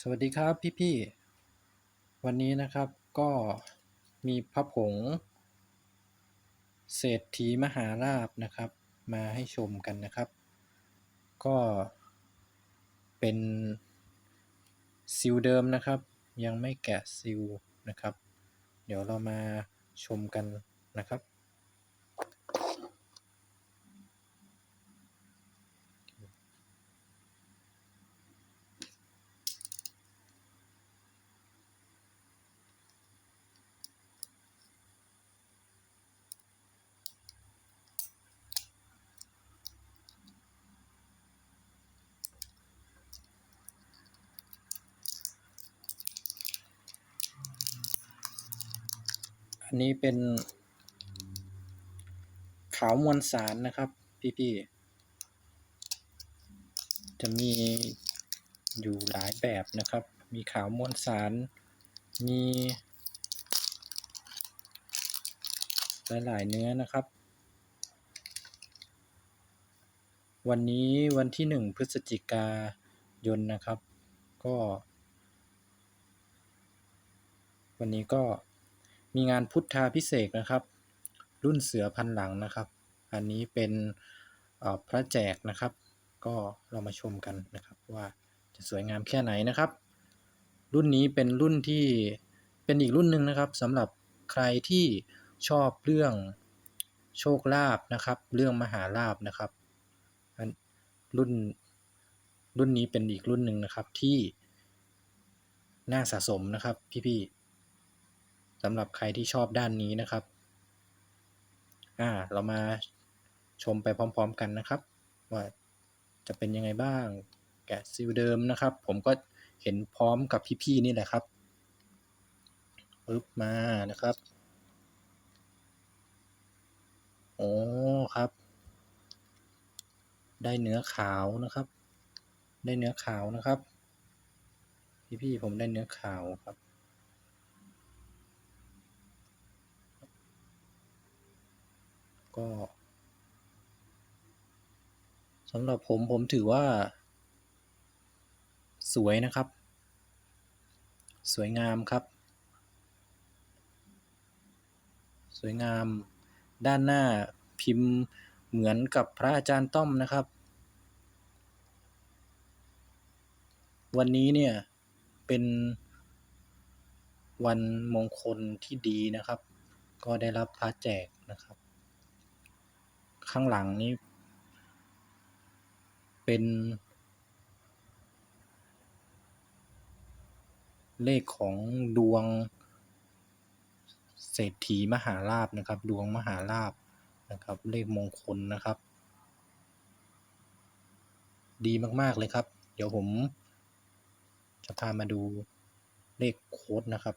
สวัสดีครับพี่ๆ วันนี้นะครับก็มีพระผง เศรษฐีมหาราบนะครับ มาให้ชมกันนะครับ ก็เป็นซิลเดิมนะครับ ยังไม่แกะซิลนะครับ เดี๋ยวเรามาชมกันนะครับ อันนี้เป็น ขาวมวลสารนะครับ พี่ๆ จะมีอยู่หลายแบบนะครับ มีขาวมวลสาร มี หลายๆเนื้อนะครับ วันนี้วันที่หนึ่งพฤศจิกายนนะครับ ก็ วันนี้ก็ มีงานพุทธาพิเศษนะครับ รุ่นเสือพันหลังนะครับ อันนี้เป็นพระแจกนะครับ ก็เรามาชมกันนะครับว่าจะสวยงามแค่ไหนนะครับ รุ่นนี้เป็นรุ่นที่เป็นอีกรุ่นหนึ่งนะครับสำหรับใครที่ชอบเรื่องโชคลาภนะครับ เรื่องมหาลาภนะครับรุ่นรุ่นนี้เป็นอีกรุ่นหนึ่งนะครับที่น่าสะสมนะครับพี่ๆ สำหรับใครที่ชอบด้านนี้นะครับ อ่า เรามาชมไปพร้อมๆกันนะครับ ว่าจะเป็นยังไงบ้าง แกะซิลเดิมนะครับ ผมก็เห็นพร้อมกับพี่ๆนี่แหละครับปึ๊บมานะครับโอ้ครับ ได้เนื้อขาวนะครับ ได้เนื้อขาวนะครับ พี่ๆผมได้เนื้อขาวครับ ก็สำหรับผมผมถือว่า สวยนะครับ สวยงามครับ สวยงามด้านหน้าพิมพ์เหมือนกับพระอาจารย์ต้อมนะครับ วันนี้เนี่ยเป็นวันมงคลที่ดีนะครับ ก็ได้รับพระแจกนะครับ ข้างหลังนี้ เป็น เลขของดวง เศรษฐีมหาลาภนะครับ ดวงมหาลาภนะครับ เลขมงคลนะครับ ดีมาก ๆ เลยครับ เดี๋ยวผมจะพามาดูเลขโค้ดนะครับ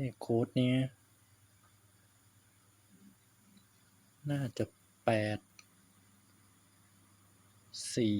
เลขโค้ดนี้ น่าจะแปดสี่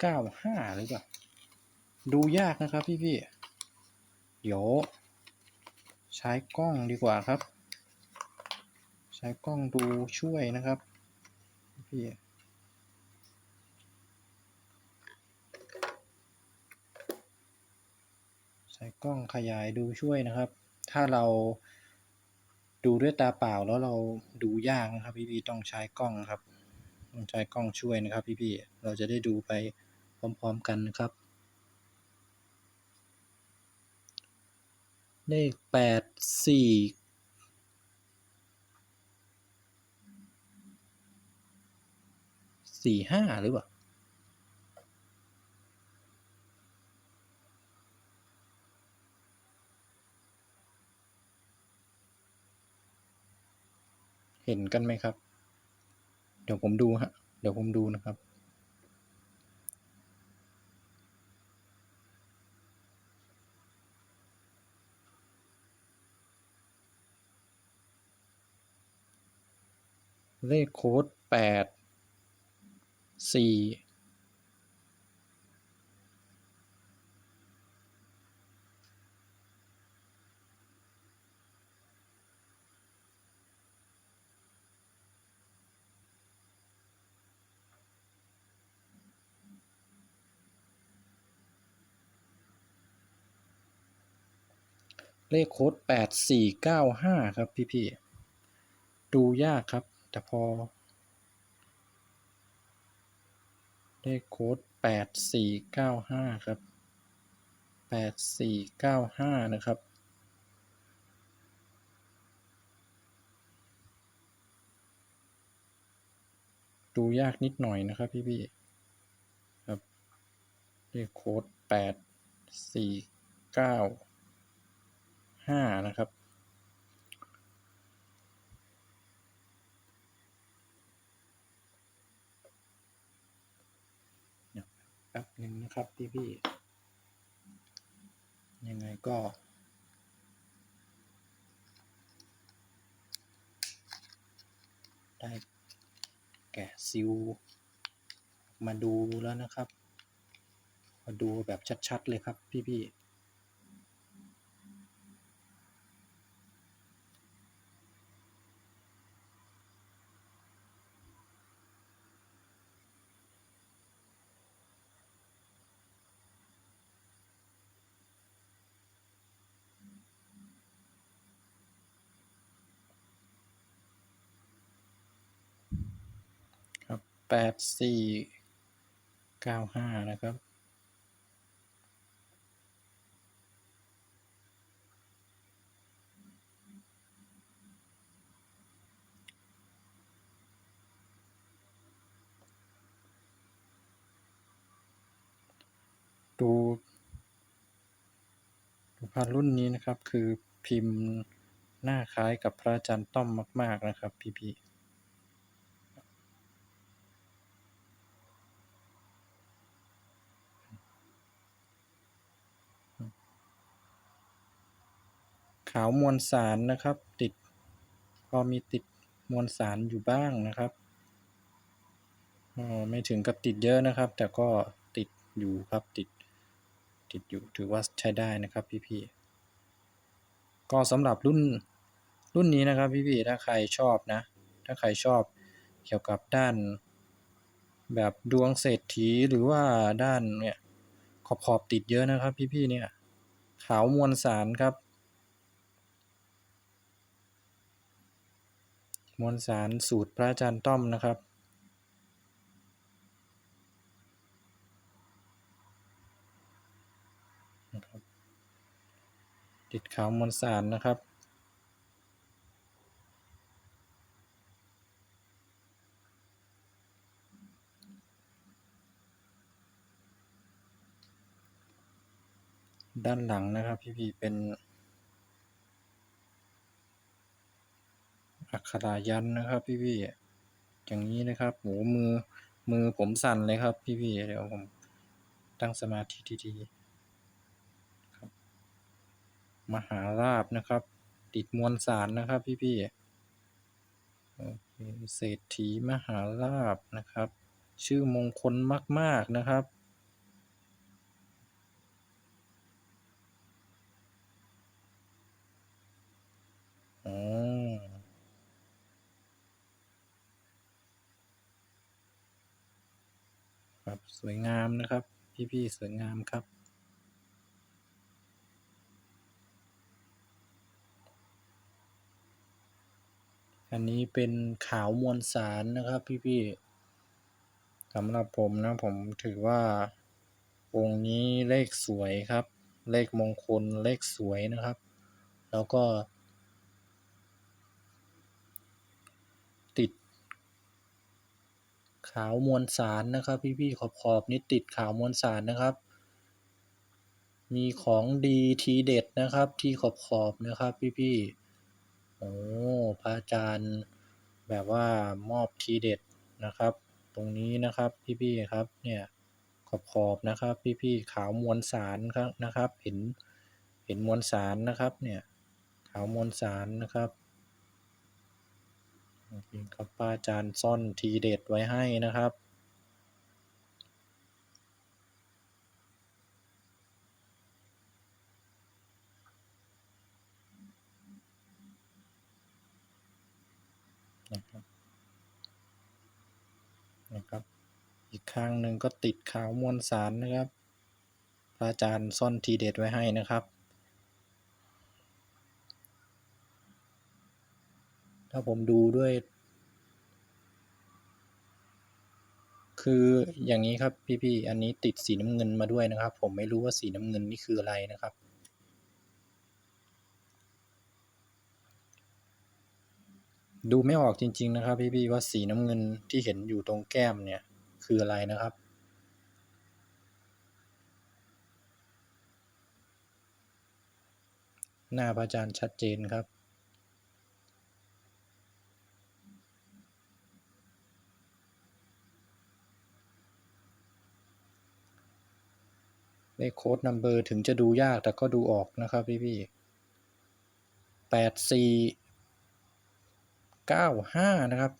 เก้าห้าหรือเปล่า ดูยากนะครับพี่ๆเดี๋ยวใช้กล้องดีกว่าครับ ใช้กล้องดูช่วยนะครับพี่ใช้ กล้องขยายดูช่วยนะครับ ถ้าเราดูด้วยตาเปล่าแล้วเราดูยากนะครับพี่ๆต้องใช้กล้องครับต้องใช้กล้องช่วยนะครับพี่ๆเราจะได้ดูไปพร้อมๆกันนะครับ เลขแปดสี่สี่ห้าหรือเปล่า เห็นกันไหมครับ เดี๋ยวผมดูฮะ เดี๋ยวผมดูนะครับ เลขโค้ดแปดสี่ เลขโค้ดแปดสี่เก้าห้าครับพี่ๆดูยากครับแต่พอ เลขโค้ดแปดสี่เก้าห้าครับแปดสี่เก้าห้านะครับดูยากนิดหน่อยนะครับพี่ๆครับเลขโค้ดแปดสี่เก้า หนะครับ แป๊บหนึ่งนะครับพี่พี่ยังไงก็ได้แกะซิลมาดูแล้วนะครับ มาดูแบบชัด ๆ เลยครับพี่พี่ๆ แปดสี่เก้าห้านะครับ ดูดูพันรุ่นนี้นะครับคือพิมพ์หน้าคล้ายกับพระอาจารย์ต้อมมาก ๆ นะครับพี่ๆ ขาวมวลสารนะครับ ติด พอมีติดมวลสารอยู่บ้างนะครับอ๋อไม่ถึงกับติดเยอะนะครับ แต่ก็ติดอยู่ครับติด ติดอยู่ถือว่าใช้ได้นะครับพี่ๆก็สำหรับรุ่นรุ่นนี้นะครับพี่ๆถ้าใครชอบนะ ถ้าใครชอบเกี่ยวกับด้าน แบบดวงเศรษฐีหรือว่าด้านเนี่ยขอบขอบติดเยอะนะครับ พี่ๆเนี่ยขาวมวลสารครับ มวลสารสูตรพระอาจารย์ต้อมนะครับ ติดขาวมวลสารนะครับด้านหลังนะครับพี่ๆเป็น กขรายันนะครับ พี่ๆอย่างนี้นะครับโหมือมือผมสั่นเลยครับ พี่ๆเดี๋ยวผมตั้งสมาธิดีๆครับ มหาราบนะครับ ติดมวลสารนะครับ พี่ๆโอเคเศรษฐีมหาราบนะครับ ชื่อมงคลมาก ๆนะครับ อ๋อ ครับ สวยงามนะครับ พี่ๆสวยงามครับ อันนี้เป็นขาวมวลสารนะครับ พี่ๆสำหรับผมนะผมถือว่าองค์นี้เลขสวยครับ เลขมงคลเลขสวยนะครับ แล้วก็ ติด ขาวมวลสารนะครับ พี่ๆขอบขอบนี่ติดขาวมวลสารนะครับ มีของดีทีเด็ดนะครับที่ขอบขอบนะครับ พี่ๆโอ้พระอาจารย์แบบว่ามอบทีเด็ดนะครับ ตรงนี้นะครับพี่ๆครับเนี่ยขอบขอบนะครับ พี่ๆขาวมวลสารครับนะครับ เห็นเห็นมวลสารนะครับเนี่ยขาวมวลสารนะครับ นี่ครับป้าจารย์ซ่อนทีเด็ดไว้ให้นะครับนะครับนะครับ อีกข้างหนึ่งก็ติดขาวมวลสารนะครับ พระอาจารย์ซ่อนทีเด็ดไว้ให้นะครับ ถ้าผมดูด้วย คืออย่างนี้ครับพี่ๆอันนี้ติดสีน้ำเงินมาด้วยนะครับ ผมไม่รู้ว่าสีน้ำเงินนี่คืออะไรนะครับดูไม่ออกจริง ๆ นะครับ พี่ๆว่าสีน้ำเงินที่เห็นอยู่ตรงแก้มเนี่ย คืออะไรนะครับ หน้าพระอาจารย์ชัดเจนครับ เลขโค้ดนัมเบอร์ถึงจะดูยากแต่ก็ดูออกนะครับพี่พี่แปดสี่เก้าห้านะครับ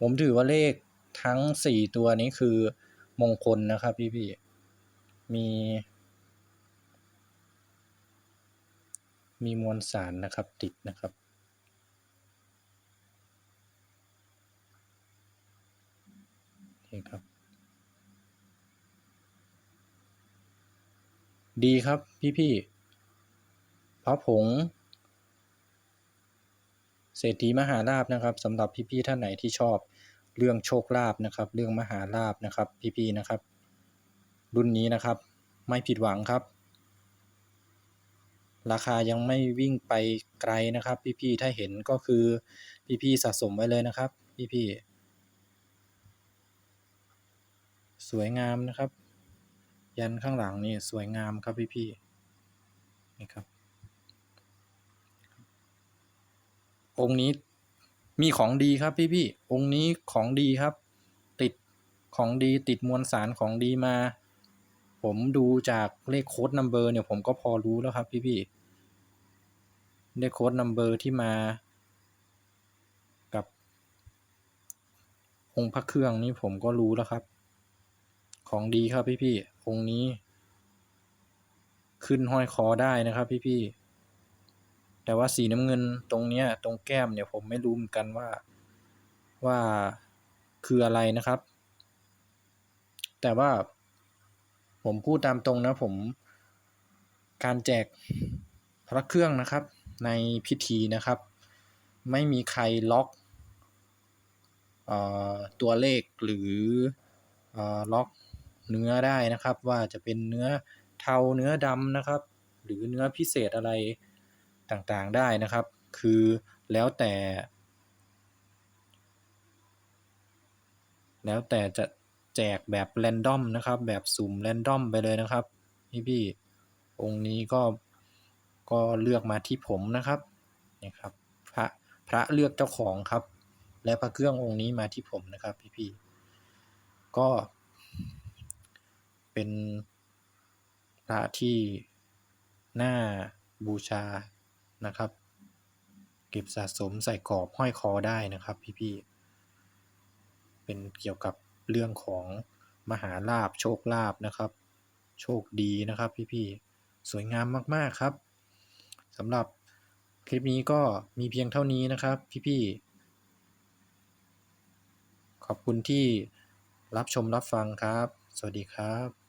ผมถือว่าเลขทั้งสี่ตัวนี้คือมงคลนะครับพี่พี่มี มีมวลสารนะครับติดนะครับนี่ครับ ดีครับพี่ๆพระผง เศรษฐีมหาลาบนะครับสำหรับพี่ๆท่านไหนที่ชอบเรื่องโชคลาภนะครับ เรื่องมหาลาบนะครับพี่ๆนะครับ รุ่นนี้นะครับ ไม่ผิดหวังครับ ราคายังไม่วิ่งไปไกลนะครับ พี่ๆถ้าเห็นก็คือพี่ๆสะสมไว้เลยนะครับ พี่ๆสวยงามนะครับ ยันข้างหลังนี่สวยงามครับพี่ๆนี่ครับ องค์นี้มีของดีครับพี่พี่ๆองค์นี้ของดีครับ ติดของดีติดมวลสารของดีมา ผมดูจากเลขโค้ดนัมเบอร์เนี่ยผมก็พอรู้แล้วครับพี่พี่ๆเลขโค้ดนัมเบอร์ที่มากับองค์พระเครื่องนี้ผมก็รู้แล้วครับ ของดีครับพี่พี่ องค์นี้ ขึ้นห้อยคอได้นะครับพี่พี่ๆแต่ว่าสีน้ำเงินตรงเนี้ย ตรงแก้มเนี่ยผมไม่รู้เหมือนกันว่าว่าคืออะไรนะครับ แต่ว่าผมพูดตามตรงนะผมการแจกพระเครื่องนะครับ ในพิธีนะครับ ไม่มีใครล็อกอตัวเลขหรืออล็อก เนื้อได้นะครับ ว่าจะเป็นเนื้อเทาเนื้อดำนะครับ หรือเนื้อพิเศษอะไรต่างๆได้นะครับ คือแล้วแต่ แล้วแต่จะแจกแบบแรนดอมนะครับ แบบสุ่มแรนดอมไปเลยนะครับพี่พี่องค์นี้ก็ก็เลือกมาที่ผมนะครับนี่ครับพระพระเลือกเจ้าของครับ และพระเครื่ององค์นี้มาที่ผมนะครับ พี่พี่ก็ เป็นพระที่น่าบูชานะครับ เก็บสะสมใส่กรอบห้อยคอได้นะครับพี่ๆเป็นเกี่ยวกับเรื่องของมหาลาบโชคลาภนะครับ โชคดีนะครับพี่ๆสวยงามมากๆครับสำหรับคลิปนี้ก็มีเพียงเท่านี้นะครับพี่ๆขอบคุณที่รับชมรับฟังครับ สวัสดีครับ